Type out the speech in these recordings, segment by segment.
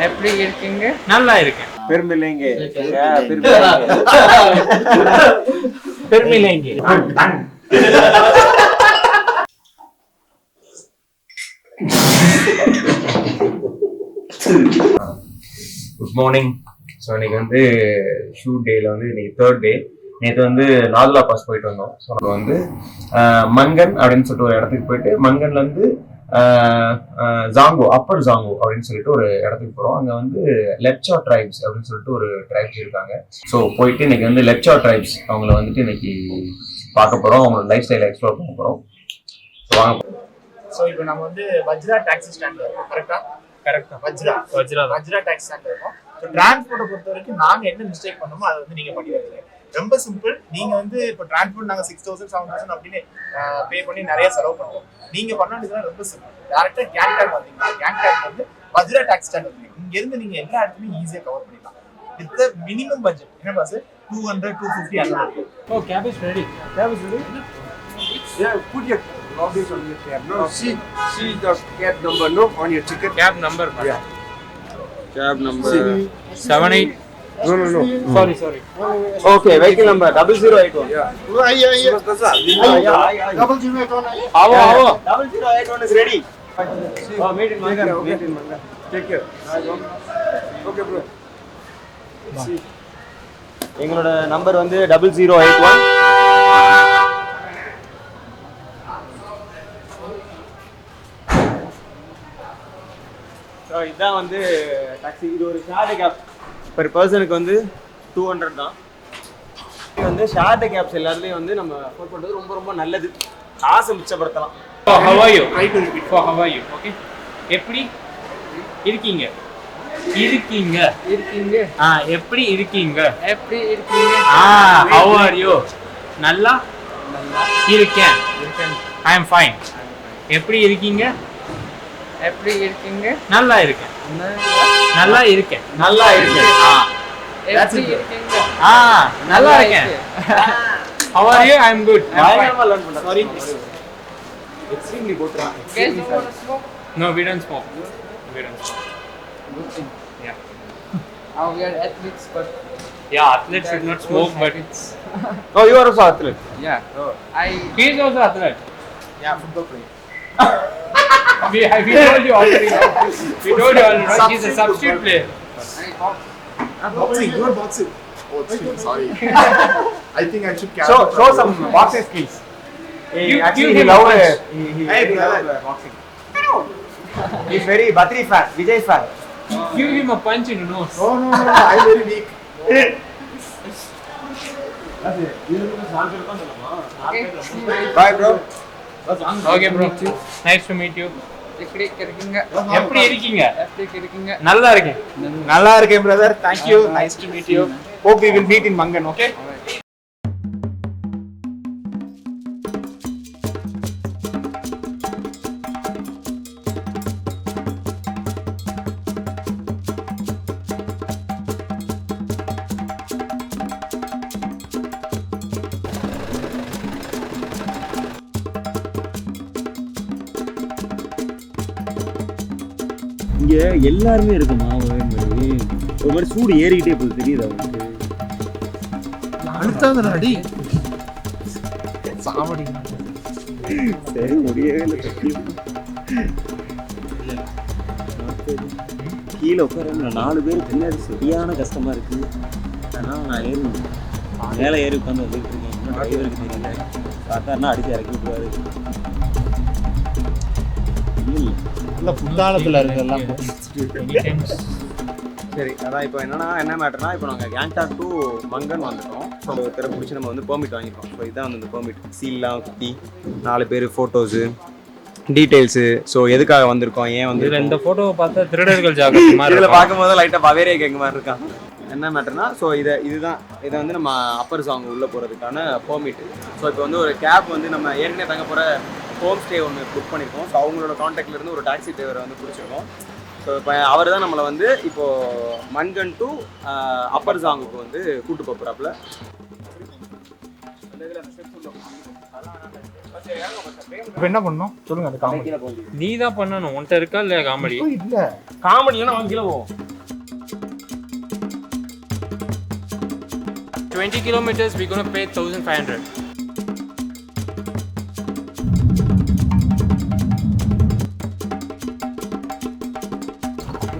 எப்படி இருக்கீங்க? நல்லா இருக்கேன். பெருமில்லைங்க பெருமையிலேங்க குட் மார்னிங் ஸோ இன்னைக்கு வந்து ஷூட் டேல வந்து இன்னைக்கு தேர்ட் டே நேற்று வந்து நாதுலா பாஸ் போயிட்டு வந்தோம். ஸோ நம்ம வந்து மங்கன் அப்படின்னு சொல்லிட்டு ஒரு இடத்துக்கு போயிட்டு மங்கன்ல இருந்து ஆஹ், ஆஹ், ஜாங்கோ அப்பர் ஜாங்கோ அப்படின்னு சொல்லிட்டு ஒரு இடத்துக்கு போகிறோம் அங்கே வந்து லெப்சா ட்ரைப்ஸ் அப்படின்னு சொல்லிட்டு ஒரு ட்ரைப்ஸ் இருக்காங்க. ஸோ போயிட்டு இன்னைக்கு வந்து லெப்சா ட்ரைப்ஸ் அவங்கள வந்துட்டு இன்னைக்கு பார்க்க போகிறோம் அவங்களோட லைஃப் ஸ்டைலை எக்ஸ்ப்ளோர் பண்ண போகிறோம் ஸோ வாங்க. ஸோ இப்போ நம்ம வந்து வஜ்ரா டாக்ஸி ஸ்டாண்ட் இருக்கோம். கரெக்டா கரெக்டா வஜ்ரா. வஜ்ரா. வஜ்ரா டாக்ஸி ஸ்டாண்ட் இருக்கோம். ஸோ டிரான்ஸ்போர்ட்டை பொறுத்த வரைக்கும் நாங்க என்ன மிஸ்டேக் பண்ணோமோ அதை வந்து நீங்க பண்ணி வைக்கிறீங்க. ரொம்ப சிம்பிள் நீங்க வந்து இப்போ டிரான்ஸ்போர்ட் நாங்க சிக்ஸ் தௌசண்ட் செவன் தௌசண்ட் அப்படின்னு பே பண்ணி நிறைய செலவு பண்ணுவோம் நீங்க பண்ண வேண்டியதுலாம் ரொம்ப சிம்பிள் டேரக்டா கேங்டாக் வந்தீங்கன்னா கேங்டாக் வந்து வஜ்ரா டாக்ஸி ஸ்டாண்ட் வந்தீங்க இங்க இருந்து நீங்க எல்லா இடத்துலையும் ஈஸியா கவர் பண்ணிடலாம் வித் மினிமம் பட்ஜெட் என்ன boss two hundred two fifty அந்த மாதிரி. ஓ cab is ready Yeah, put your luggage on your cab. No, see, see the cab number no on your ticket. Cab number Yeah. Cab number seven eight No, no, no. Sorry sorry okay vehicle number double zero eight one Yeah. Double zero eight one ஆவோ ஆவோ double zero eight one is ready meet in Okay, okay. Take care. Okay, bro. எங்களோட number வந்து double zero eight one so இதுதான் வந்து taxi இது ஒரு short gap per பர்சனுக்கு வந்து டூ ஹண்ட்ரட் தான். இது வந்து ஷார்ட் கேப்ஸ் எல்லாத்துலேயும் வந்து நம்ம அஃபோர்ட் பண்ணுறது ரொம்ப ரொம்ப நல்லது. காசு மிச்சப்படுத்தலாம். How are you? Try to repeat for how are you? Okay. எப்படி? இருக்கீங்க. இருக்கீங்க. இருக்கீங்க. ஆ எப்படி இருக்கீங்க? எப்படி இருக்கீங்க? ஆ how are you? நல்லா? இருக்கேன். ஐ அம் ஃபைன் எப்படி இருக்கீங்க? எப்படி இருக்கீங்க நல்லா இருக்கேன் நல்லா- இருக்கேன் நல்லா இருக்கேன் ஆ எப்படி இருக்கீங்க ஆ நல்லா இருக்கேன் how are you i am good I am. பயங்கரமாக லேர்ன் பண்ணுறேன் சாரி எக்ஸ்ட்ரீம்லி போட்டுறான் Guys, you wanna smoke? no we don't smoke we don't smoke Good thing. yeah Oh, we are athletes, but yeah athletes should not smoke but it's oh you are also athlete yeah. I he is also athlete yeah football player we, we told you already we told you already right? he's a substitute player I box. boxing you are boxing oh shit, sorry. I think I should show show some boxing skills he Give- actually he loves a he, he Hey, really brother. love boxing. He's very Badri fan Vijay fan. Give him a punch in the nose. Oh, no no no no I'm very weak. Okay, see bye bro. Okay bro. Nice to meet you எப்படி இருக்கீங்க? எப்படி இருக்கீங்க? எப்படி இருக்கீங்க? நல்லா இருக்கேன். நல்லா இருக்கேன் brother thank you nice to meet you hope we will meet in Mangan okay எல்லாருமே இருக்குமா ஒரே மாதிரி ஒரு மாதிரி சூடு ஏறிக்கிட்டே போகுது தெரியுதா உங்களுக்கு? அடுத்தது அடி. சாவடி. சரி முடியவே இல்லை. கீழே உட்கார நாலு பேர் பின்னாடி சரியான கஷ்டமா இருக்கு. ஆனால் நான் ஏறணும். மேலே ஏறி உட்காந்து வந்துட்டு இருக்கேன் இன்னும் டிரைவருக்கு தெரியல. பார்த்தாருன்னா அடிச்சு இறக்கி விட்டுருவாரு. இல்லை நல்ல புத்தாளத்துல இருக்கு எல்லாம் சரி அதான் இப்போ என்னன்னா என்ன மேட்டர்னா இப்போ நாங்கள் கேங்டாக் டு மங்கன் வந்துட்டோம். ஸோ ஒருத்தரை பிடிச்சி நம்ம வந்து பெர்மிட் வாங்கியிருக்கோம் ஸோ இதான் வந்து இந்த பெர்மிட் சீல்லாம் குத்தி நாலு பேர் ஃபோட்டோஸு டீட்டெயில்ஸு ஸோ எதுக்காக வந்திருக்கோம்? ஏன் வந்து இந்த போட்டோவை பார்த்தா திருடர்கள் ஜாக்கிரதை மாதிரி இதில். பார்க்கும்போது லைட்டாக பவேரே கேட்க மாதிரி இருக்கான் என்ன மேட்டர்னா ஸோ இதை இதுதான் இதை வந்து நம்ம அப்பர் சாங் உள்ளே போகிறதுக்கான பெர்மிட் ஸோ இப்போ வந்து ஒரு கேப் வந்து நம்ம ஏற்கனவே தங்க போகிற ஹோம் ஸ்டே ஒன்று புக் பண்ணியிருக்கோம் ஸோ அவங்களோட காண்டாக்ட்ல இருந்து ஒரு டாக்ஸி டிரைவரை வந்து பிடிச்சிருக்கோம். ஸோ இப்போ அவர் தான் நம்மளை வந்து இப்போது மன்கன் டு அப்பர் சாங்குக்கு வந்து கூட்டு போகிறாப்புல இப்போ என்ன பண்ணோம் சொல்லுங்க அந்த காமெடி நீ தான் பண்ணணும். உன்கிட்ட இருக்கா இல்லையா காமெடி இல்லை. காமெடினா அவன் kilo twenty kilometres we gone pay thousand five hundred gonna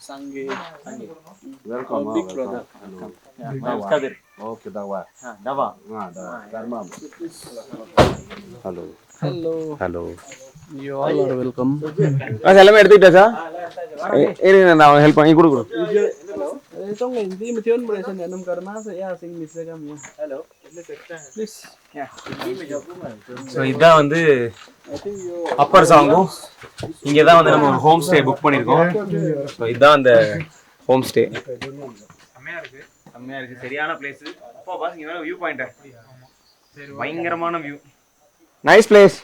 Sangi. Sangi. Welcome. Our big brother. Hello. Yeah, my Dawa. Kadir. Okay, Dawa. Ha, Dawa. Ha, Dawa. Dharma. Hello. Hello. Hello. You all are welcome. ആ ചെലവ് എടുത്തിട്ടാ സാ help ഈ കൊടുക്കും so இதுதான் வந்து அப்பர் சாங்கும் இங்கே தான் வந்து நம்ம ஒரு ஹோம் ஸ்டே புக் பண்ணியிருக்கோம். ஸோ இதுதான் அந்த ஹோம் ஸ்டே செம்மையாக இருக்கு. செம்மையாக இருக்கு. சரியான பிளேஸ் அப்பா பாருங்க இங்கே வியூ பாயிண்ட் பயங்கரமான view nice place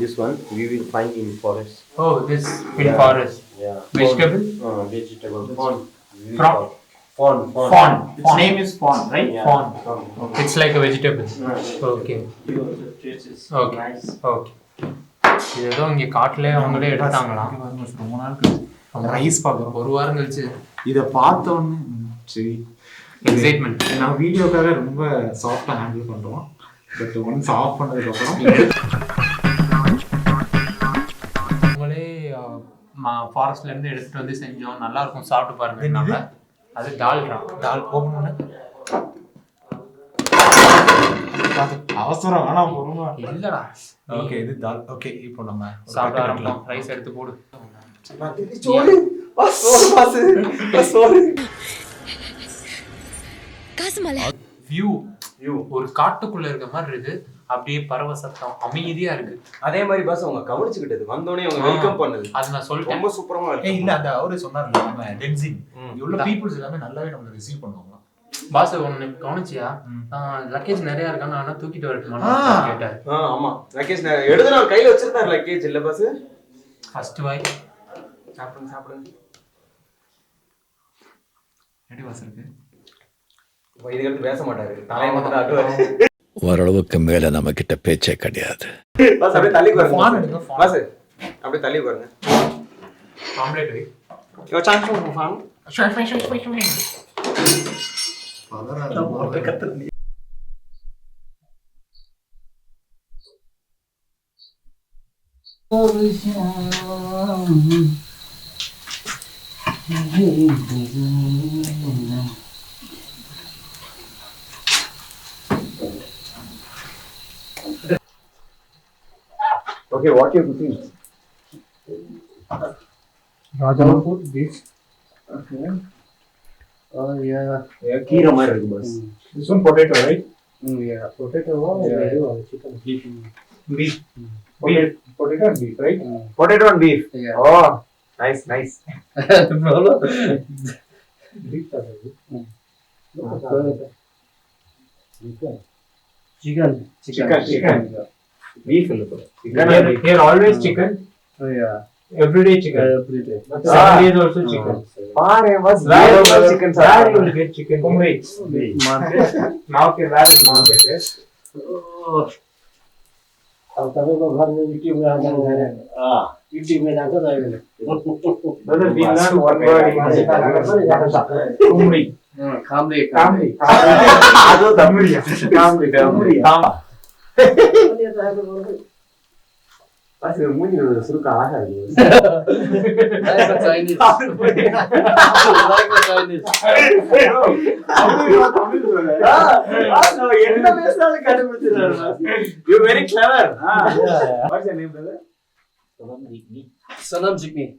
This one we will find in forest. Oh, this in Yeah. forest. Yeah. Vegetable? Uh, vegetable. Fawn. We will From- call- Fawn. Fawn. Fawn. Its name is Fawn, right? Yeah. Fawn. Fawn. It's like a vegetable. Uh, Okay. Okay. nice. Okay. இது ஏதோ இங்க காட்டுல அவங்களே எடுத்தாங்களாம் ரொம்ப நாள் கழிச்சு rice பார்க்குறோம் ஒரு வாரம் கழிச்சு இதை பார்த்த உடனே ம், சரி எக்ஸைட்மெண்ட் நான் வீடியோக்காக ரொம்ப சாஃப்டாக ஹேண்டில் பண்ணுறோம் பட் ஒன்ஸ் ஆஃப் பண்ணதுக்கப்புறம் ஃபாரஸ்ட்ல இருந்து எடுத்துட்டு வந்து செஞ்சோம். நல்லா இருக்கும் சாப்பிட்டு பாருங்க நம்ம. அது டால் தால் ஓப்பன் அவசரம். வேணாம் பொறுமை இல்லடா. ஓகே இது தால். ஓகே இப்போ நம்ம ஒரு சாப்பிட ஆரம்பிக்கலாம் ரைஸ் எடுத்து போடு. காசு மலை வியூ வியூ ஒரு காட்டுக்குள்ள இருக்க மாதிரி இருக்கு. அப்படியே பறவை சத்தம் அமைதியா இருக்கு. அதே மாதிரி பஸ் அவங்க கவனிச்சுக்கிட்டது. வந்தோடனே அவங்க வெல்கம் பண்ணது. அது நான் சொல்லிட்டேன். ரொம்ப சூப்பரமா ஏய் இல்ல அந்த அவரு சொன்னார்ல நம்ம டென்சிங் உள்ள பீப்புள்ஸ் எல்லாமே நல்லாவே நம்மள ரிசீவ் பண்ணுவாங்க பாஸ் ஒன்னு கவனிச்சியா. லக்கேஜ் நிறைய இருக்கா நான் தூக்கிட்டு. வரட்டுமா கேட்டார். ஆமா. லக்கேஜ் எடுத்து நான் கையில வச்சிருந்தாரு லக்கேஜ் இல்ல பஸ் ஃபர்ஸ்ட் வாய் சாப்பிடுங்க சாப்பிடுங்க. எப்படி வாஸ் இருக்கு? இதுக்கு பேச மாட்டாரு. தலையை மட்டும் ஓரளவுக்கு மேல நம்ம கிட்ட பேச்சே கிடையாது. பஸ் அப்படியே தள்ளி Fawn பாருங்க எடுங்க, fawn. பஸ் அப்படியே தள்ளி பாருங்க. Omelette why yo chance for fan okay what you cooking Oh yeah. கீரை மாதிரி இருக்கு bus this one potato right Mm, yeah. Potato. Yeah. Yeah. Chicken. Beef beef potato and beef right potato and beef Yeah. Oh nice nice Brother. Beef அது Chicken. Chicken, chicken. beef in the cook. Here, here always mm. chicken. Oh, yeah. Every day chicken. Uh, every day. But Saturday is also chicken. Far Pare was where you will chicken. Where you will get chicken? Mumbai. Market. Now के where is market है? अब तभी तो घर में YouTube में आता है हाँ YouTube में जाता 確かにモニのするかあらへん。誰かチャイニーズ。誰かチャイニーズ。You're very clever. What's your name, brother? Sonam Jigme.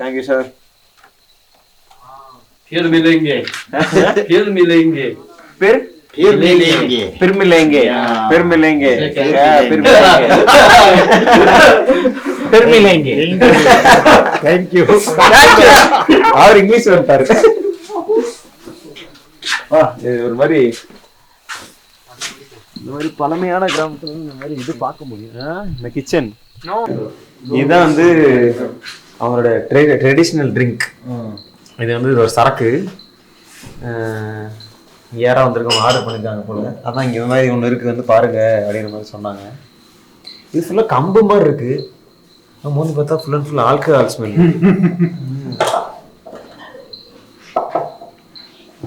Thank you sir फिर मिलेंगे फिर मिलेंगे फिर फिर मिलेंगे फिर मिलेंगे हाँ। फिर मिलेंगे फिर Yeah, फिर मिलेंगे फिर मिलेंगे थैंक यू அவர் இங்கிலீஷ் வந்துட்டாரு ஆ, இது ஒரு மாதிரி இந்த மாதிரி பழமையான கிராமத்துல இந்த மாதிரி இது பார்க்க முடியும் ஆ, இந்த கிச்சன் இதுதான் வந்து அவங்களோட ட்ரெ ட்ரெடிஷ்னல் ட்ரிங்க் இது வந்து இது ஒரு சரக்கு. யாராக வந்திருக்கவங்க ஆர்டர் பண்ணியிருக்காங்க போல. அதான் இங்கே மாதிரி ஒன்று இருக்குது வந்து பாருங்க அப்படிங்கிற மாதிரி சொன்னாங்க. இது ஃபுல்லாக கம்பு மாதிரி இருக்குது நம்ம வந்து பார்த்தா full and full alcohol smell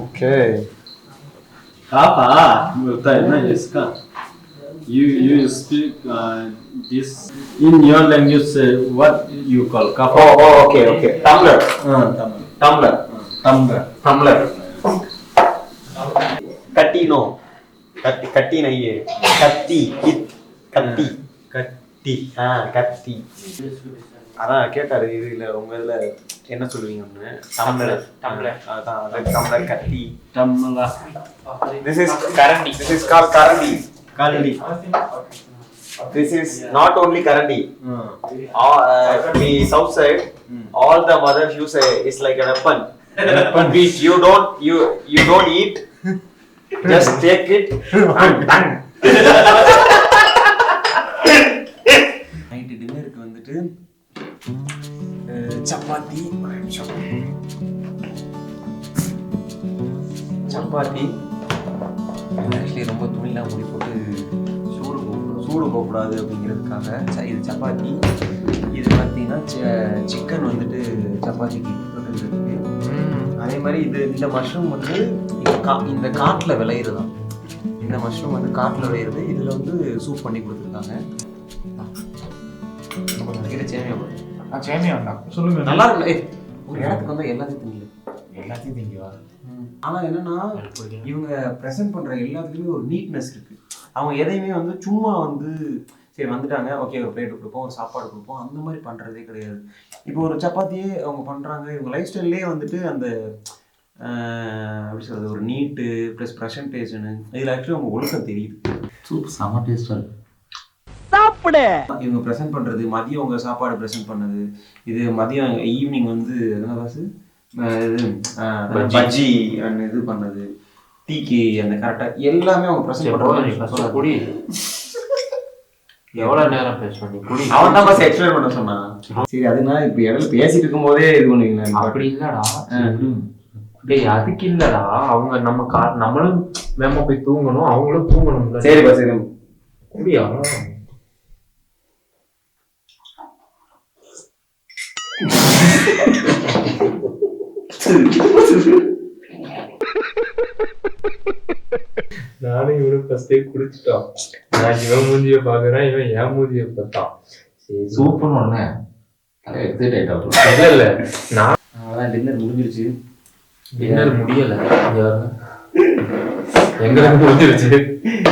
okay பாப்பா என்ன யோசிக்கான் you you speak uh, this in your language uh, what you call kappa O okay okay tumbler uh, Tamil tumbler tumbler tumbler கட்டினோ கட்டி கட்டி நையே கத்தி கித் கத்தி கத்தி ஆ கத்தி அதான் கேட்டாரு இது இல்ல உங்க இதுல என்ன சொல்லுவீங்கன்னு டம்ளர் டம்ளர். அதான் அதான் டம்ளர் கத்தி. Tumbler திஸ் இஸ் கரண்டி. திஸ் இஸ் கால் கரண்டி. கரண்டி திஸ் இஸ் நாட் ஓன்லி கரண்டி uh, all uh, the south side all the mothers use a, is like a weapon weapon which you don't you you don't eat just take it and done night டின்னருக்கு வந்துட்டு அஹ், சப்பாத்தி ஒரு நிமிஷம். Chapati actually ரொம்ப துணிலாம் முடி போட்டு சூடு போகக்கூடாது சூடு போகக்கூடாது அப்படிங்கிறதுக்காக ச- இது சப்பாத்தி. இது பார்த்தீங்கன்னா சிக்கன் வந்துட்டு சப்பாத்திக்கு அதே மாதிரி இது இந்த மஷ்ரூம் வந்து இந்த கா இந்த காட்டில் விளையிறதான் இந்த மஷ்ரூம் வந்து காட்டில் விளையிறது இதில் வந்து சூப் பண்ணி கொடுத்துருக்காங்க. கொஞ்சம் சேமியா. சேமியா சொல்லுங்க. நல்லா இருக்குல்ல ஏய், ஒரு இடத்துக்கு வந்தால் எல்லாத்தையும் எல்லாத்தையும் திங்கவா ஆனா என்னன்னா இவங்க ப்ரெசென்ட் பண்ற எல்லாத்துலயுமே ஒரு நீட்னஸ் இருக்கு. அவங்க எதையுமே வந்து சும்மா வந்து சரி வந்துட்டாங்க ஓகே ஒரு பிளேட் கொடுப்போம் ஒரு சாப்பாடு கொடுப்போம் அந்த மாதிரி பண்றதே கிடையாது. இப்போ ஒரு சப்பாத்தியே அவங்க பண்றாங்க இவங்க லைஃப் ஸ்டைல்லே வந்துட்டு அந்த எப்படி சொல்றது ஒரு நீட்டு ப்ளஸ் ப்ரெசன்டேஷனு இதில் ஆக்சுவலி அவங்க ஒழுக்கம் தெரியுது. soup sama taste இருக்கு. இவங்க ப்ரெசென்ட் பண்றது மதியம் அவங்க சாப்பாடு ப்ரெசென்ட் பண்ணது இது மதியம் ஈவினிங் வந்து என்ன இது பஜ்ஜி. இது பண்ணது. டீக்கு அந்த கரெக்டாக எல்லாமே அவங்க ப்ரெசென்ட் குடி. எவ்வளவு நேரம் பேசுவோம் நீ குடி. அவன் தான் பஸ் எக்ஸ்பிளைன் பண்ண சொன்னான் சரி அதுனா இப்போ இடையில பேசிட்டு இருக்கும் போதே இது பண்ணுவீங்களா அப்படி இல்லடா. டேய் அதுக்கு இல்லடா. அவங்க நம்ம கா நம்மளும் மேம போய் தூங்கணும் அவங்களும் தூங்கணும் சரி பஸ் சரி. நானும் இவனும் ஃபர்ஸ்டே குடிச்சிட்டோம் நான் இவன் மூஞ்சிய பாக்குறேன் இவன் என் மூஞ்சிய பார்த்தான். சரி. சூப்பர்னு ஒண்ணு. இல்ல இல்ல. நான் அவ்வளோதான் டின்னர் முடிஞ்சிருச்சு. டின்னர் முடியல. எங்களுக்கு முடிஞ்சிருச்சு.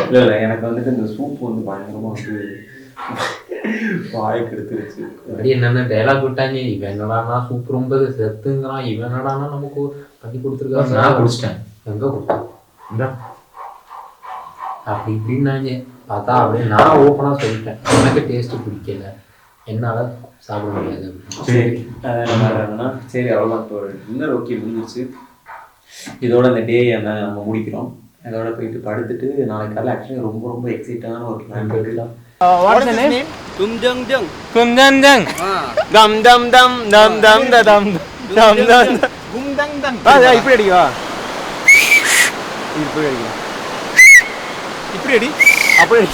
இல்லை இல்லை. எனக்கு வந்துட்டு இந்த சூப் வந்து பயங்கரமாக வந்து வாய்க்கு எடுத்துருச்சு. அப்படி என்னென்ன டைலாக் விட்டாங்க? இவன் என்னடானா சூப்பர் ஒன்பது செத்துங்கிறான். இவன் என்னடானா நமக்கு பண்ணி கொடுத்துருக்காங்க நான் குடிச்சிட்டேன். எங்க கொடுத்தேன் இந்தா. அப்படி இப்படின்னாங்க. பார்த்தா அப்படியே நான் ஓப்பனா சொல்லிட்டேன். எனக்கு டேஸ்ட் பிடிக்கல. என்னால சாப்பிட முடியாது. சரி. சரி அவ்வளோதான் இப்போ டின்னர் ஓகே முடிஞ்சிருச்சு. இதோட இந்த டே என்ன நம்ம முடிக்கிறோம். அதோட போயிட்டு படுத்துட்டு நாளைக்கு காலையில் ஆக்சுவலி ரொம்ப ரொம்ப எக்ஸைட்டான ஒரு plan Uh, what, what is, is his name? Dumdangdang. Dumdangdang. Dam dam dam dam dam da dam dam dam. Dumdangdang. 아, 야 이쁘게 해라. 이쁘게 해라. 이쁘게 해라. 앞으로.